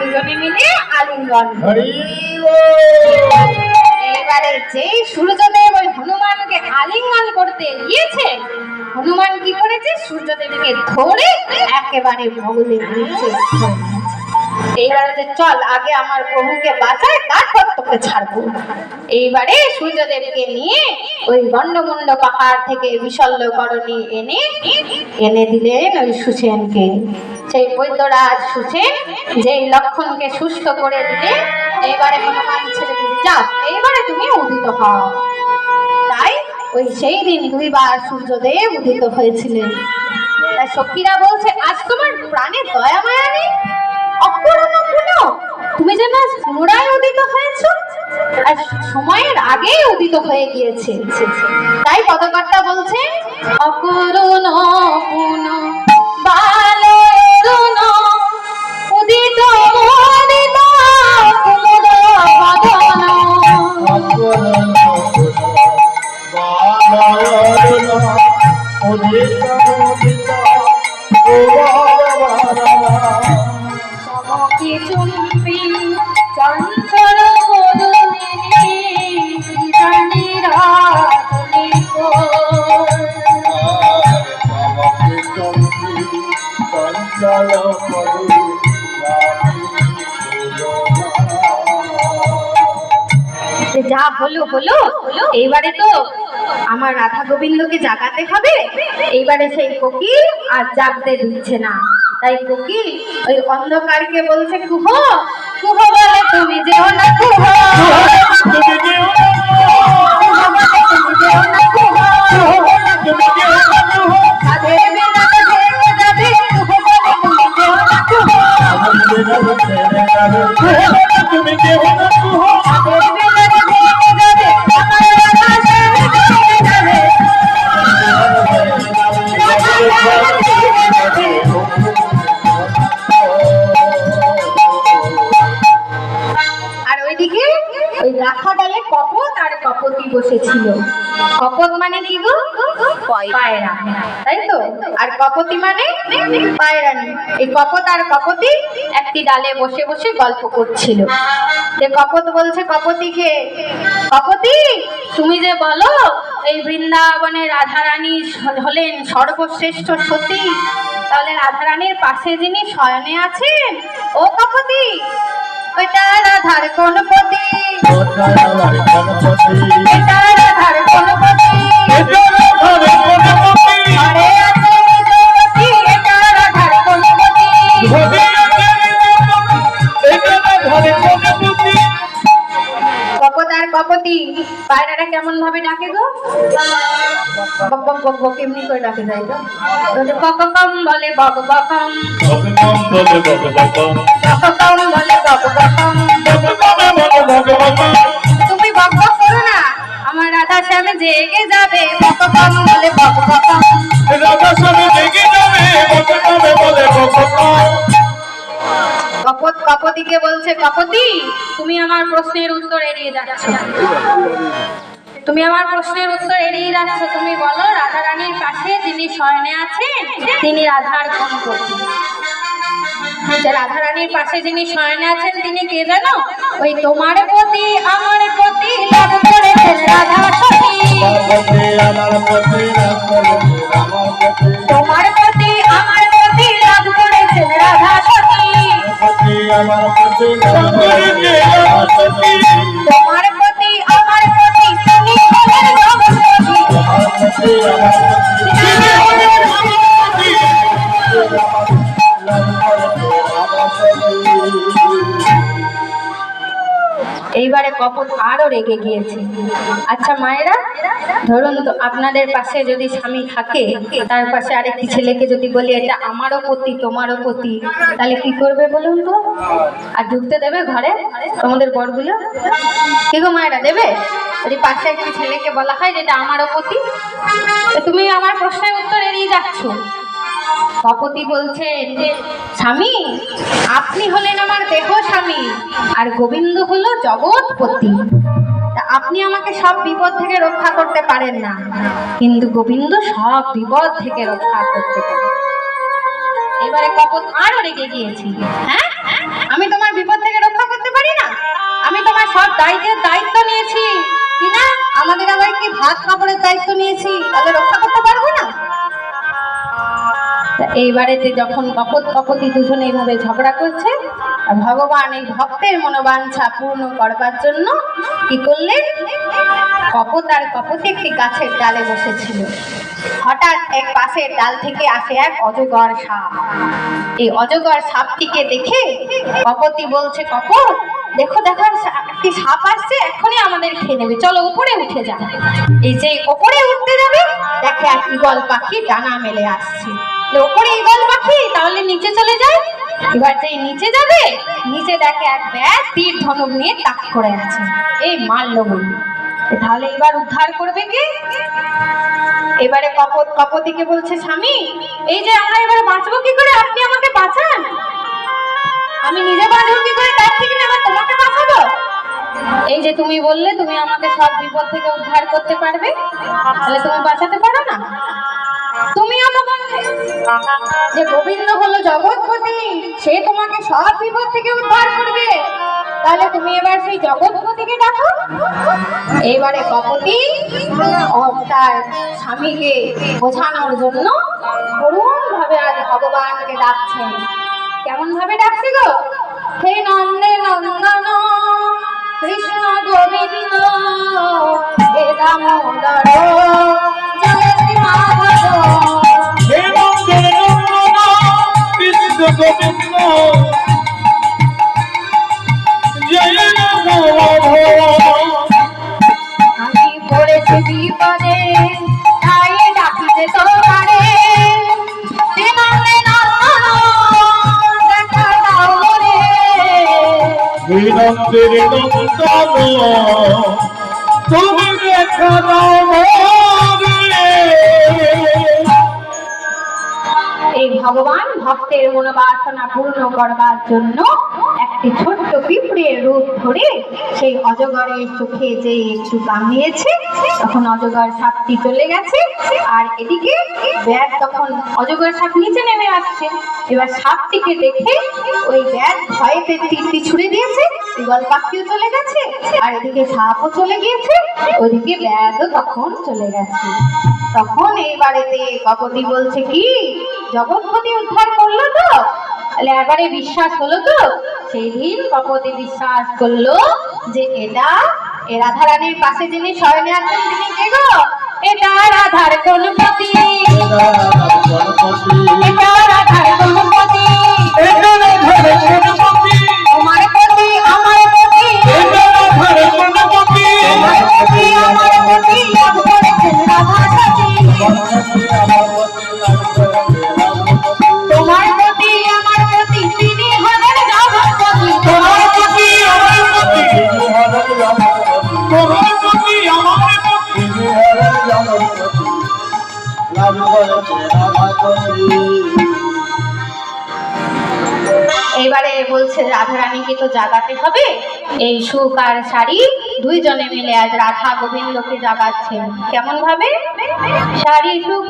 দুজনে মিলে আলিঙ্গন এবারে যে সূর্যদেব ওই হনুমানকে আলিঙ্গন করতে গিয়েছে হনুমান কি করেছে? সূর্যদেবকে ধরে একেবারে ভগলে নিয়েছে। এইবারে চল, আগে আমার প্রভুকে বাঁচায় তারপর তোকে ছাড়বো। এইবারে সূর্যদেবকে নিয়ে ওই গন্ডমুন্ড পাহাড় থেকে বিশল্যকরণী এনে এনে দিলেন ওই সুসেনকে। সেই বৈদ্যরাজ সুসেন যেই লক্ষণকে সুস্থ করে দিলে, এইবারে হনুমান ছেড়ে দিলে, যাও, এইবারে তুমি উদিত হও। তাই ওই সেই দিন দুইবার সূর্যদেব উদিত হয়েছিলেন। তাই বলছে, আজ তোমার প্রাণে দয়া মায়া নেই? অপূর্ণ তুমি যেন আজ পুনরায় উদিত হয়েছ আর সময়ের আগেই উদিত হয়ে গিয়েছে। তাই পদকর্তা বলছে, অকরুণ পুন বালরুণ, উদিত হলো হলো, এইবারে তো আমার রাধা গোবিন্দকে জাগাতে হবে। এইবারে সেই কোকিল আর জাগতে দিচ্ছে না। তাই কোকিল ওই অন্ধকারকে বলছে, কুহ কুহ বলে তুমি যেও না, কুহ। তুমি যেও না, কুহ। সাধের বসেছিল। কপত মানে কি গো? পায়রা। তাই তো? আর কপতি মানে? পায়রানি এই কপত আর কপতি একটি ডালে বসে বসে গল্প করছিল। যে কপত বলছে কপতিকে কপতি তুমি যে বলো এই বৃন্দাবনে রাধারানী হলেন সর্বশ্রেষ্ঠ সতী। তাহলে রাধারানীর পাশে যিনি শয়নে আছেন ও কপতি ওইটা রাধার কোন পতি এটা রাধার কোন পতি ঘরে আছে নিজবতী, এটা রাধার কোন পতি কপত কপতি পায়রাটা কেমন ভাবে ডাকে গো? বক বক বক বক এমনি করে ডাকে যাই তো কককম বলে বক বকম বলে বক বকম তুমি আমার প্রশ্নের উত্তর এড়িয়ে যাচ্ছ। তুমি আমার প্রশ্নের উত্তর এড়িয়ে যাচ্ছ। তুমি বলো রাধা রানীর পাশে যিনি শয়নে আছেন, তিনি রাধার কোন যে রাধা রানীর পাশে যিনি শয়নে আছেন, তিনি কে জানো? ওই তোমার প্রতি, আমার প্রতি করেছেন রাধা সখী তোমার কপট আরও রেগে গিয়েছে। আচ্ছা মায়েরা, ধরুন তো আপনাদের পাশে যদি স্বামী থাকে, তার পাশে আরেকটি ছেলেকে যদি বলি, এটা আমারও পতি, তোমারও পতি তাহলে কি করবে বলুন তো? আর ঢুকতে দেবে ঘরে তোমাদের বরগুলো? কি গো মায়েরা, দেবে? যদি পাশে একটি ছেলেকে বলা হয় যেটা আমারও পতি তুমি আমার প্রশ্নের উত্তর এড়িয়ে যাচ্ছ। ভপতি বলছেন স্বামী, আপনি হলেন আমার দেহ স্বামী, আর গোবিন্দ হল জগৎপতি। আপনি আমাকে সব বিপদ থেকে রক্ষা করতে পারেন না, কিন্তু গোবিন্দ সব বিপদ থেকে রক্ষা করতে পারে এবারে কপত আরও রেগে গিয়েছি। হ্যাঁ? আমি তোমার বিপদ থেকে রক্ষা করতে পারি না? আমি তোমার সব দায়িত্বের দায়িত্ব নিয়েছি। কিনা? আমাদের আবার কি ভাত কাপড়ের দায়িত্ব নিয়েছি? তাহলে রক্ষা করতে পারব না? এইবারেতে যখন কপত কপতি দুজনে এইভাবে ঝগড়া করছে, ভগবান এই ভক্তের মনোবাঞ্ছা পূর্ণ করবার জন্য কি করলেন? কপত আর কপতি একটি গাছের ডালে বসেছিল। হঠাৎ এক পাশের ডাল থেকে আসে এক অজগর সাপ। এই অজগর সাপটিকে দেখে কপতি বলছে, কপত, দেখো দেখো, একটি সাপ আসছে এখনই আমাদের খেয়ে নেবে। চলো, উপরে উঠে যা এই যে উপরে উঠতে যাবে, দেখে এক ইগল পাখি ডানা মেলে আসছে। বলে, উপরে ইগল পাখি তাহলে নিচে চলে যায় এবার যে নিচে যাবে নিচে দেখে এক তীর ধনুক নিয়ে তাক করে আছে। এই বলি। তাহলে এবার উদ্ধার করবে কে? এবারে কপত কপতিকে বলছে স্বামী এই যে আমরা এবারে বাঁচবো কি করে? আপনি আমাকে বাঁচান। আমি নিজে বাঁচবো কি করে? তার থেকে তোমাকে বাঁচাবো? এই যে তুমি বললে তুমি আমাকে সব বিপদ থেকে উদ্ধার করতে পারবে। তাহলে তুমি বাঁচাতে পারো না। তুমিও তো বললে যে গোবিন্দ হলো জগৎপতি, সে তোমাকে সব বিপদ থেকে উদ্ধার করবে। তাহলে তুমি এবার সেই জগৎপতিকে ডাকো। এবারে কপতি তার স্বামীকে বোঝানোর জন্য করুণ ভাবে আজ ভগবানকে ডাকছে কেমন ভাবে ডাকছে গো? হে নন্দে নন্দন গোবিন্দ জয় আমি পড়েছি বিপদে তাই ডাকিতে তোমারে দিনন্দে নন্দন, দেখা দাও রে হে নন্দের নন্দন, তুমি দেখা ভগবান ভক্তের মনোবাসনা পূর্ণ করবার জন্য একটি ছোট্ট পিঁপড়ের রূপ ধরে সেই অজগরের চোখে যে একটু কামিয়েছে তখন অজগর সাপটি চলে গেছে। আর এদিকে ব্যাগ তখন অজগর সাপ নিচে নেমে আসছে। এবার সাপটিকে দেখে ওই ব্যাগ ভয়েতে তীরটি ছুড়ে দিয়েছে বিগল পাখিও চলে গেছে, আর এদিকে সাপও চলে গিয়েছে, ওদিকে ব্যাগও তখন চলে গেছে। তখন এই বাড়িতে কপতি বলছে, কি? জগৎপতি উদ্ধার করল তো? এবারে বিশ্বাস হলো তো? সেই দিন কপতি বিশ্বাস করল যে এটা, এ রাধারানীর পাশে যিনি শয়নে আছেন তিনি কে গো? এটা রাধার গণপতি এবারে বলছে রাধারানীকে তো জাগাতে হবে। এই সুখ আর শাড়ি, দুইজনে মিলে আজ রাধা গোবিন্দকে জাগাচ্ছেন কেমন ভাবে শাড়ি সুখ